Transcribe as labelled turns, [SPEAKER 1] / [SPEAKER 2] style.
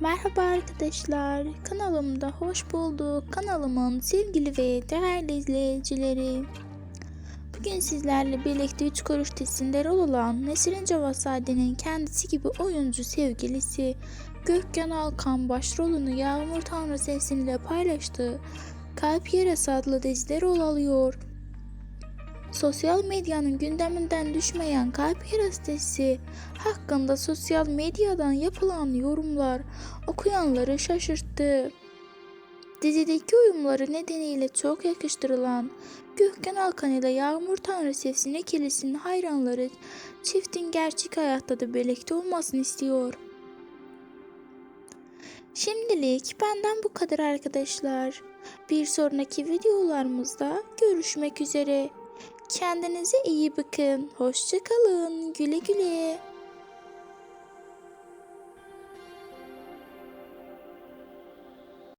[SPEAKER 1] Merhaba arkadaşlar, kanalımda hoş bulduk. Kanalımın sevgili ve değerli izleyicileri. Bugün sizlerle birlikte 3 kuruş dizisinde rol olan Nesrin Cavasade'nin kendisi gibi oyuncu sevgilisi Gökhan Alkan başrolünü Yağmur Tanrı sesiyle paylaştığı Kalp Yarası adlı dizide rol alıyor. Sosyal medyanın gündeminden düşmeyen Kalp dizisi hakkında sosyal medyadan yapılan yorumlar okuyanları şaşırttı. Dizideki uyumları nedeniyle çok yakıştırılan Gökhan Alkan ile Yağmur Tanrısevsin ikilisinin hayranları çiftin gerçek hayatta da birlikte olmasını istiyor. Şimdilik benden bu kadar arkadaşlar. Bir sonraki videolarımızda görüşmek üzere. Kendinize iyi bakın. Hoşçakalın. Güle güle.